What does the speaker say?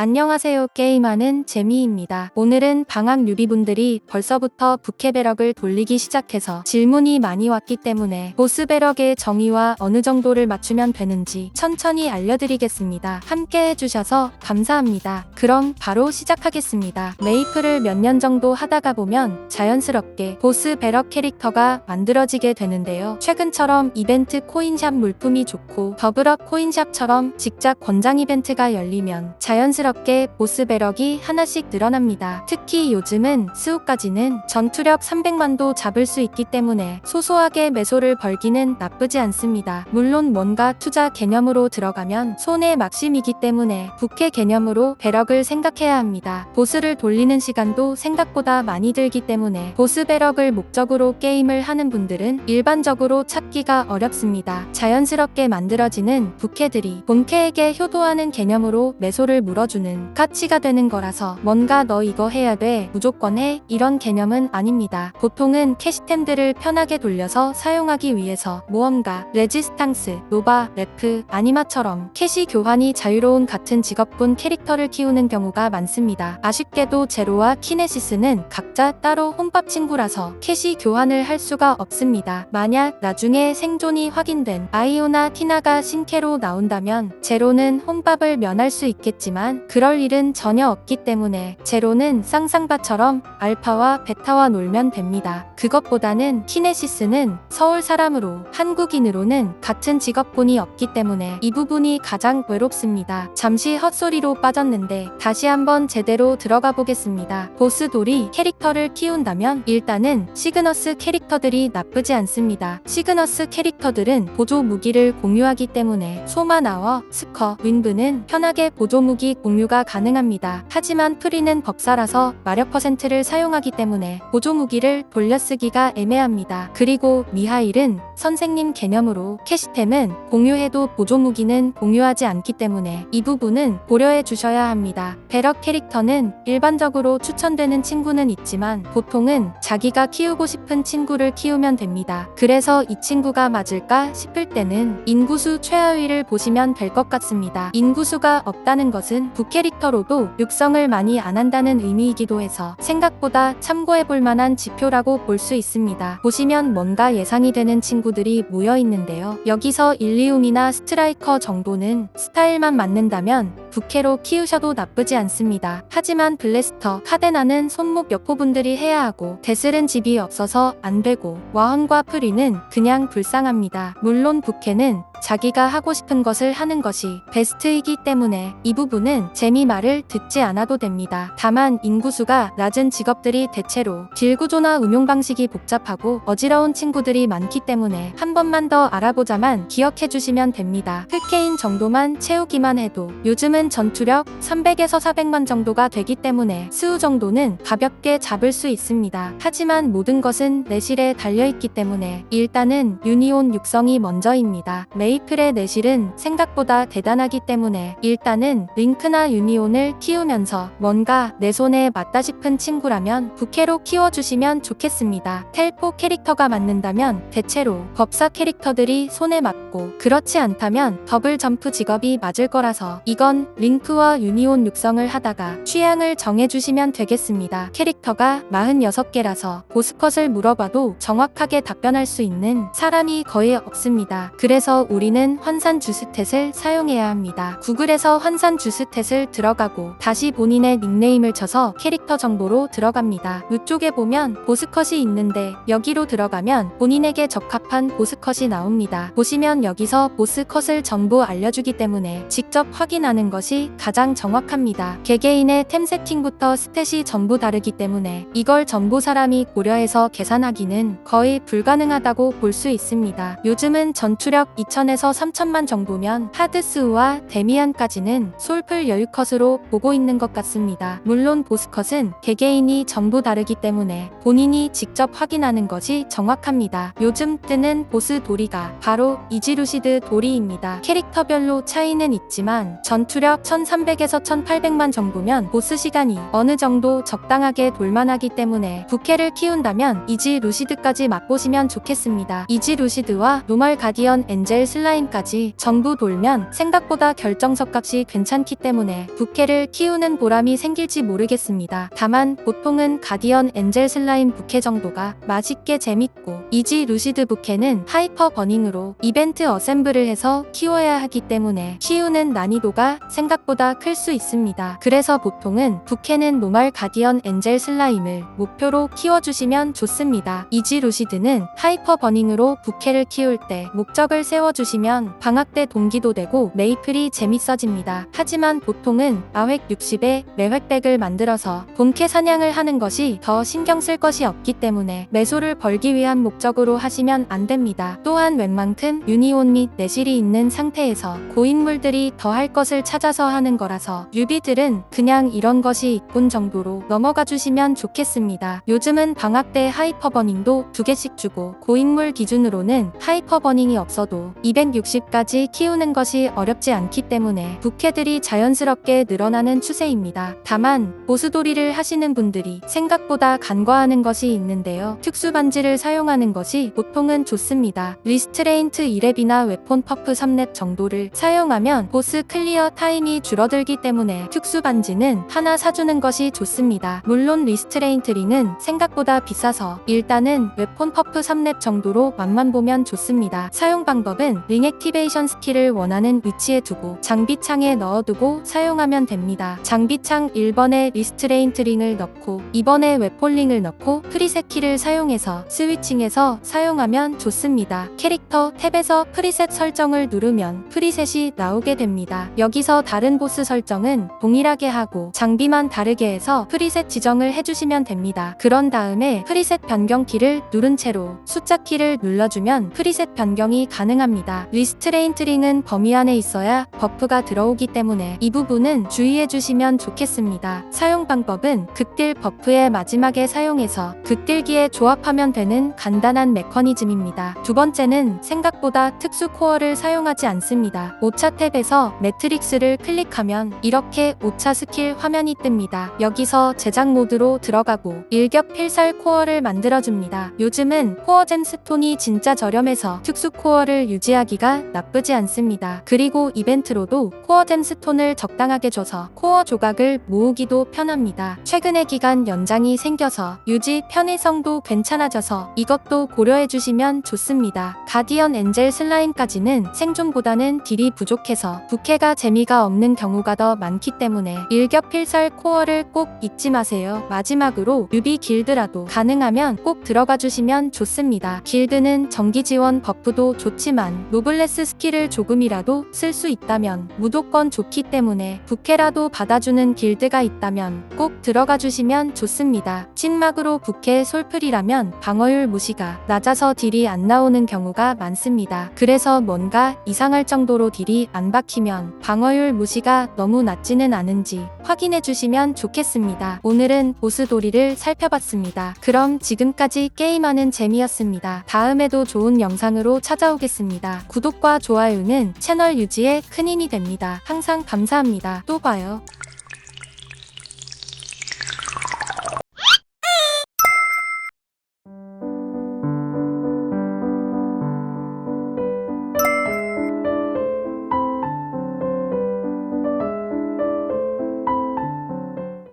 안녕하세요. 게임하는 재미입니다. 오늘은 방학 뉴비분들이 벌써부터 부캐 배럭을 돌리기 시작해서 질문이 많이 왔기 때문에 보스 배럭의 정의와 어느 정도를 맞추면 되는지 천천히 알려드리겠습니다. 함께 해주셔서 감사합니다. 그럼 바로 시작하겠습니다. 메이플을 몇 년 정도 하다가 보면 자연스럽게 보스 배럭 캐릭터가 만들어지게 되는데요. 최근처럼 이벤트 코인샵 물품이 좋고 더블업 코인샵처럼 직접 권장 이벤트가 열리면 자연스럽게 보스 배럭이 하나씩 늘어납니다. 특히 요즘은 스우까지는 전투력 300만도 잡을 수 있기 때문에 소소하게 매소를 벌기는 나쁘지 않습니다. 물론 뭔가 투자 개념으로 들어가면 손해 막심이기 때문에 부캐 개념으로 배럭을 생각해야 합니다. 보스를 돌리는 시간도 생각보다 많이 들기 때문에 보스 배럭을 목적으로 게임을 하는 분들은 일반적으로 찾기가 어렵습니다. 자연스럽게 만들어지는 부캐들이 본캐에게 효도하는 개념으로 매소를 물어주 는 가치가 되는 거라서 뭔가 너 이거 해야 돼 무조건 해 이런 개념은 아닙니다. 보통은 캐시템들을 편하게 돌려서 사용하기 위해서 모험가, 레지스탕스, 노바, 래프, 아니마처럼 캐시 교환이 자유로운 같은 직업군 캐릭터를 키우는 경우가 많습니다. 아쉽게도 제로와 키네시스는 각자 따로 혼밥 친구라서 캐시 교환을 할 수가 없습니다. 만약 나중에 생존이 확인된 아이오나 티나가 신캐로 나온다면 제로는 혼밥을 면할 수 있겠지만 그럴 일은 전혀 없기 때문에 제로는 쌍쌍바처럼 알파와 베타와 놀면 됩니다. 그것보다는 키네시스는 서울 사람으로 한국인으로는 같은 직업군이 없기 때문에 이 부분이 가장 외롭습니다. 잠시 헛소리로 빠졌는데 다시 한번 제대로 들어가 보겠습니다. 보스돌이 캐릭터를 키운다면 일단은 시그너스 캐릭터들이 나쁘지 않습니다. 시그너스 캐릭터들은 보조 무기를 공유하기 때문에 소마나와 스커, 윈브는 편하게 보조 무기 공유 가 가능합니다. 하지만 프리는 법사라서 마력 퍼센트를 사용하기 때문에 보조 무기를 돌려쓰기가 애매합니다. 그리고 미하일은 선생님 개념으로 캐시템은 공유해도 보조 무기는 공유하지 않기 때문에 이 부분은 고려해 주셔야 합니다. 배럭 캐릭터는 일반적으로 추천되는 친구는 있지만 보통은 자기가 키우고 싶은 친구를 키우면 됩니다. 그래서 이 친구가 맞을까 싶을 때는 인구수 최하위를 보시면 될 것 같습니다. 인구수가 없다는 것은 부 캐릭터로도 육성을 많이 안 한다는 의미이기도 해서 생각보다 참고해 볼 만한 지표라고 볼 수 있습니다. 보시면 뭔가 예상이 되는 친구들이 모여 있는데요. 여기서 일리움이나 스트라이커 정도는 스타일만 맞는다면 부캐로 키우셔도 나쁘지 않습니다. 하지만 블래스터, 카데나는 손목 여포분들이 해야 하고 데슬은 집이 없어서 안 되고 와헌과 프리는 그냥 불쌍합니다. 물론 부캐는 자기가 하고 싶은 것을 하는 것이 베스트이기 때문에 이 부분은 재미 말을 듣지 않아도 됩니다. 다만 인구수가 낮은 직업들이 대체로 길 구조나 운용 방식이 복잡하고 어지러운 친구들이 많기 때문에 한 번만 더 알아보자만 기억해 주시면 됩니다. 흑케인 정도만 채우기만 해도 요즘은 전투력 300에서 400만 정도가 되기 때문에 스우 정도는 가볍게 잡을 수 있습니다. 하지만 모든 것은 내실에 달려있기 때문에 일단은 유니온 육성이 먼저입니다. 메이플의 내실은 생각보다 대단하기 때문에 일단은 링크나 유니온을 키우면서 뭔가 내 손에 맞다 싶은 친구라면 부캐로 키워주시면 좋겠습니다. 텔포 캐릭터가 맞는다면 대체로 법사 캐릭터들이 손에 맞고 그렇지 않다면 더블 점프 직업이 맞을 거라서 이건 링크와 유니온 육성을 하다가 취향을 정해주시면 되겠습니다. 캐릭터가 46개라서 보스컷을 물어봐도 정확하게 답변할 수 있는 사람이 거의 없습니다. 그래서 우리는 환산 주스탯을 사용해야 합니다. 구글에서 환산 주스탯을 들어가고 다시 본인의 닉네임을 쳐서 캐릭터 정보로 들어갑니다. 위쪽에 보면 보스컷이 있는데 여기로 들어가면 본인에게 적합한 보스컷이 나옵니다. 보시면 여기서 보스컷을 전부 알려주기 때문에 직접 확인하는 것이 가장 정확합니다. 개개인의 템 세팅부터 스탯이 전부 다르기 때문에 이걸 전부 사람이 고려해서 계산하기는 거의 불가능하다고 볼 수 있습니다. 요즘은 전투력 2000에서 3000만 정도면 하드스우와 데미안까지는 솔플 여유컷으로 보고 있는 것 같습니다. 물론 보스컷은 개개인이 전부 다르기 때문에 본인이 직접 확인하는 것이 정확합니다. 요즘 뜨는 보스 도리가 바로 이지루시드 도리입니다. 캐릭터별로 차이는 있지만 전투력 체력 1300에서 1800만 정도면 보스 시간이 어느 정도 적당하게 돌만하기 때문에 부캐를 키운다면 이지 루시드까지 맛보시면 좋겠습니다. 이지 루시드와 노멀 가디언 엔젤 슬라임까지 전부 돌면 생각보다 결정석 값이 괜찮기 때문에 부캐를 키우는 보람이 생길지 모르겠습니다. 다만 보통은 가디언 엔젤 슬라임 부캐 정도가 맛있게 재밌고 이지 루시드 부캐는 하이퍼 버닝으로 이벤트 어셈블을 해서 키워야 하기 때문에 키우는 난이도가 생각보다 클 수 있습니다. 그래서 보통은 부캐는 노멀 가디언 엔젤 슬라임을 목표로 키워주시면 좋습니다. 이지 루시드는 하이퍼 버닝으로 부캐를 키울 때 목적을 세워주시면 방학 때 동기도 되고 메이플이 재밌어집니다. 하지만 보통은 아획 60에 매획백을 만들어서 본캐 사냥을 하는 것이 더 신경 쓸 것이 없기 때문에 매소를 벌기 위한 목 적으로 하시면 안 됩니다. 또한 웬만큼 유니온 및 내실이 있는 상태에서 고인물들이 더 할 것을 찾아서 하는 거라서 뉴비들은 그냥 이런 것이 있군 정도로 넘어가 주시면 좋겠습니다. 요즘은 방학 때 하이퍼 버닝도 두 개씩 주고 고인물 기준으로는 하이퍼 버닝이 없어도 260까지 키우는 것이 어렵지 않기 때문에 부캐들이 자연스럽게 늘어나는 추세입니다. 다만 보스돌이를 하시는 분들이 생각보다 간과하는 것이 있는데요. 특수 반지를 사용하는 것이 보통은 좋습니다. 리스트레인트 2랩이나 웨폰 퍼프 3랩 정도를 사용하면 보스 클리어 타임이 줄어들기 때문에 특수 반지는 하나 사주는 것이 좋습니다. 물론 리스트레인트 링은 생각보다 비싸서 일단은 웨폰 퍼프 3랩 정도로 맛만 보면 좋습니다. 사용 방법은 링 액티베이션 스킬을 원하는 위치에 두고 장비창에 넣어두고 사용하면 됩니다. 장비창 1번에 리스트레인트 링을 넣고 2번에 웨폰 링을 넣고 프리셋 키를 사용해서 스위칭해서 사용하면 좋습니다. 캐릭터 탭에서 프리셋 설정을 누르면 프리셋이 나오게 됩니다. 여기서 다른 보스 설정은 동일하게 하고 장비만 다르게 해서 프리셋 지정을 해주시면 됩니다. 그런 다음에 프리셋 변경 키를 누른 채로 숫자 키를 눌러주면 프리셋 변경이 가능합니다. 리스트레인트 링은 범위 안에 있어야 버프가 들어오기 때문에 이 부분은 주의해 주시면 좋겠습니다. 사용 방법은 극딜 버프의 마지막에 사용해서 극딜기에 조합하면 되는 간단 한 메커니즘입니다. 두 번째는 생각보다 특수 코어를 사용하지 않습니다. 5차 탭에서 매트릭스를 클릭하면 이렇게 5차 스킬 화면이 뜹니다. 여기서 제작 모드로 들어가고 일격 필살 코어를 만들어줍니다. 요즘은 코어 잼스톤이 진짜 저렴해서 특수 코어를 유지하기가 나쁘지 않습니다. 그리고 이벤트로도 코어 잼스톤을 적당하게 줘서 코어 조각을 모으기도 편합니다. 최근에 기간 연장이 생겨서 유지 편의성도 괜찮아져서 이것도 고려해 주시면 좋습니다. 가디언 엔젤 슬라임까지는 생존보다는 딜이 부족해서 부캐가 재미가 없는 경우가 더 많기 때문에 일격 필살 코어를 꼭 잊지 마세요. 마지막으로 유비 길드라도 가능하면 꼭 들어가 주시면 좋습니다. 길드는 정기 지원 버프도 좋지만 노블레스 스킬을 조금이라도 쓸 수 있다면 무조건 좋기 때문에 부캐라도 받아주는 길드가 있다면 꼭 들어가 주시면 좋습니다. 찐막으로 부캐 솔플이라면 방어율 무시가 낮아서 딜이 안 나오는 경우가 많습니다. 그래서 뭔가 이상할 정도로 딜이 안 박히면 방어율 무시가 너무 낮지는 않은지 확인해 주시면 좋겠습니다. 오늘은 보스돌이를 살펴봤습니다. 그럼 지금까지 게임하는 재미였습니다. 다음에도 좋은 영상으로 찾아오겠습니다. 구독과 좋아요는 채널 유지에 큰 힘이 됩니다. 항상 감사합니다. 또 봐요.